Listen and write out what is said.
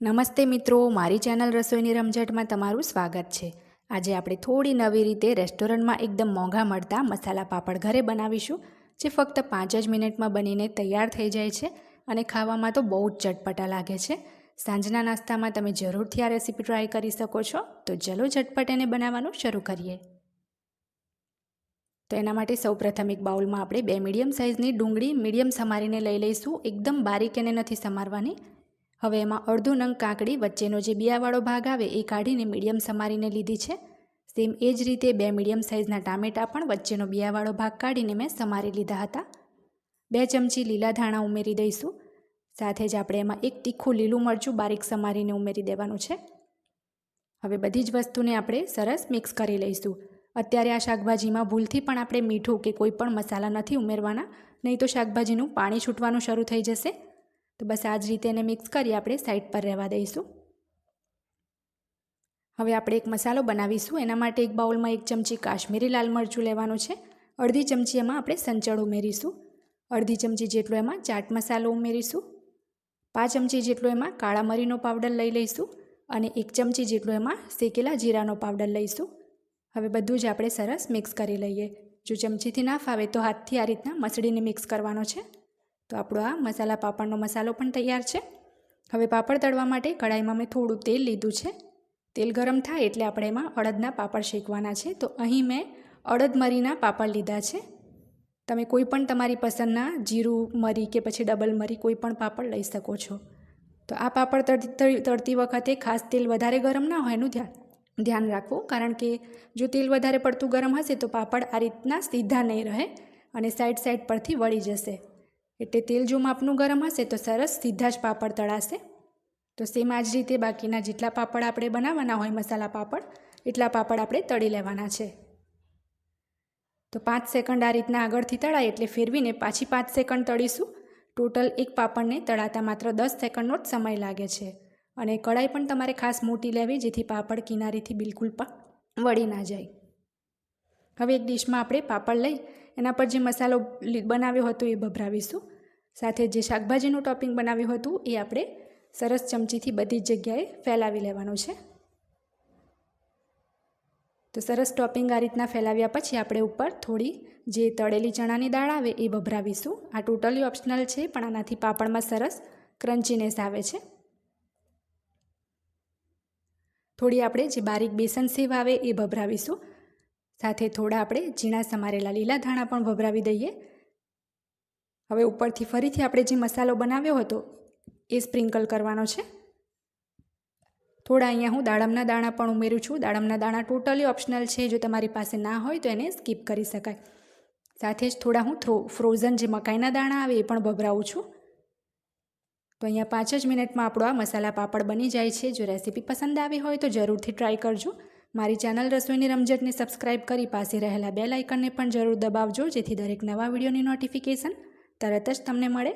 નમસ્તે મિત્રો, મારી ચેનલ રસોઈની રમઝટમાં તમારું સ્વાગત છે. આજે આપણે થોડી નવી રીતે રેસ્ટોરન્ટમાં એકદમ મોંઘા મળતા મસાલા પાપડ ઘરે બનાવીશું, જે ફક્ત પાંચ જ મિનિટમાં બનીને તૈયાર થઈ જાય છે અને ખાવામાં તો બહુ જ ચટપટા લાગે છે. સાંજના નાસ્તામાં તમે જરૂરથી આ રેસીપી ટ્રાય કરી શકો છો. તો ચલો ઝટપટ એને બનાવવાનું શરૂ કરીએ. તો એના માટે સૌપ્રથમ એક બાઉલમાં આપણે બે મીડિયમ સાઇઝની ડુંગળી મીડિયમ સમારીને લઈ લઈશું. એકદમ બારીક એને નથી સમારવાની. હવે એમાં અડધું નંગ કાકડી વચ્ચેનો જે બિયાવાળો ભાગ આવે એ કાઢીને મીડિયમ સમારીને લીધી છે. સેમ એ જ રીતે બે મીડિયમ સાઇઝના ટામેટાં પણ વચ્ચેનો બિયાવાળો ભાગ કાઢીને મેં સમારી લીધા હતા. બે ચમચી લીલા ધાણા ઉમેરી દઈશું. સાથે જ આપણે એમાં એક તીખું લીલું મરચું બારીક સમારીને ઉમેરી દેવાનું છે. હવે બધી જ વસ્તુને આપણે સરસ મિક્સ કરી લઈશું. અત્યારે આ શાકભાજીમાં ભૂલથી પણ આપણે મીઠું કે કોઈ પણ મસાલા નથી ઉમેરવાના, નહીં તો શાકભાજીનું પાણી છૂટવાનું શરૂ થઈ જશે. તો બસ આ જ રીતે એને મિક્સ કરી આપણે સાઈડ પર રહેવા દઈશું. હવે આપણે એક મસાલો બનાવીશું. એના માટે એક બાઉલમાં એક ચમચી કાશ્મીરી લાલ મરચું લેવાનું છે. અડધી ચમચી એમાં આપણે સંચળ ઉમેરીશું. અડધી ચમચી જેટલો એમાં ચાટ મસાલો ઉમેરીશું. પાંચ ચમચી જેટલો એમાં કાળા મરીનો પાવડર લઈ લઈશું અને એક ચમચી જેટલો એમાં શેકેલા જીરાનો પાવડર લઈશું. હવે બધું જ આપણે સરસ મિક્સ કરી લઈએ. જો ચમચીથી ના ફાવે તો હાથથી આ રીતના મસળીને મિક્સ કરવાનો છે. તો આપણો આ મસાલા પાપડનો મસાલો પણ તૈયાર છે. હવે પાપડ તળવા માટે કઢાઈમાં મેં થોડું તેલ લીધું છે. તેલ ગરમ થાય એટલે આપણે એમાં અડદના પાપડ શેકવાના છે. તો અહીં મેં અડદ મરીના પાપડ લીધા છે. તમે કોઈ પણ તમારી પસંદના જીરું મરી કે પછી ડબલ મરી કોઈ પણ પાપડ લઈ શકો છો. તો આ પાપડ તળતી વખતે ખાસ તેલ વધારે ગરમ ના હોય એનું ધ્યાન ધ્યાન રાખવું. કારણ કે જો તેલ વધારે પડતું ગરમ હશે તો પાપડ આ રીતના સીધા નહીં રહે અને સાઈડ સાઈડ પરથી વળી જશે. એટલે તેલ જો માપનું ગરમ હશે તો સરસ સીધા જ પાપડ તળાશે. તો સેમ આ જ રીતે બાકીના જેટલા પાપડ આપણે બનાવવાના હોય, મસાલા પાપડ, એટલા પાપડ આપણે તળી લેવાના છે. તો પાંચ સેકન્ડ આ રીતના આગળથી તળાય એટલે ફેરવીને પાછી પાંચ સેકન્ડ તળીશું. ટોટલ એક પાપડને તળાતા માત્ર દસ સેકન્ડનો જ સમય લાગે છે. અને કઢાઈ પણ તમારે ખાસ મોટી લેવી, જેથી પાપડ કિનારીથી બિલકુલ પણ વળી ના જાય. હવે એક ડીશમાં આપણે પાપડ લઈ, એના પર જે મસાલો બનાવ્યો હતો એ ભભરાવીશું સાથે જે શાકભાજીનું ટોપિંગ બનાવ્યું હતું એ આપણે સરસ ચમચીથી બધી જ જગ્યાએ ફેલાવી લેવાનું છે. તો સરસ ટોપિંગ આ રીતના ફેલાવ્યા પછી આપણે ઉપર થોડી જે તળેલી ચણાની દાળ આવે એ ભભરાવીશું આ ટોટલી ઓપ્શનલ છે, પણ આનાથી પાપડમાં સરસ ક્રન્ચીનેસ આવે છે. થોડી આપણે જે બારીક બેસન સેવ આવે એ ભભરાવીશું સાથે થોડા આપણે ઝીણા સમારેલા લીલા ધાણા પણ ભભરાવી દઈએ. હવે ઉપરથી ફરીથી આપણે જે મસાલો બનાવ્યો હતો, એ સ્પ્રિંકલ કરવાનો છે. થોડા અહીંયા હું દાડમના દાણા પણ ઉમેરું છું. દાડમના દાણા ટોટલી ઓપ્શનલ છે, જો તમારી પાસે ના હોય તો એને સ્કીપ કરી શકાય. સાથે જ થોડા હું થ્રો, ફ્રોઝન જે મકાઈના દાણા આવે એ પણ ભભરાવું છું. તો અહીંયા પાંચ જ મિનિટમાં આપણો આ મસાલા પાપડ બની જાય છે. જો રેસીપી પસંદ આવી હોય તો જરૂરથી ટ્રાય કરજો. મારી ચેનલ રસોઈની રમઝટને સબસ્ક્રાઇબ કરી પાસે રહેલા બે આઇકનને પણ જરૂર દબાવજો, જેથી દરેક નવા વિડીયોની નોટિફિકેશન તરત જ તમને મળે.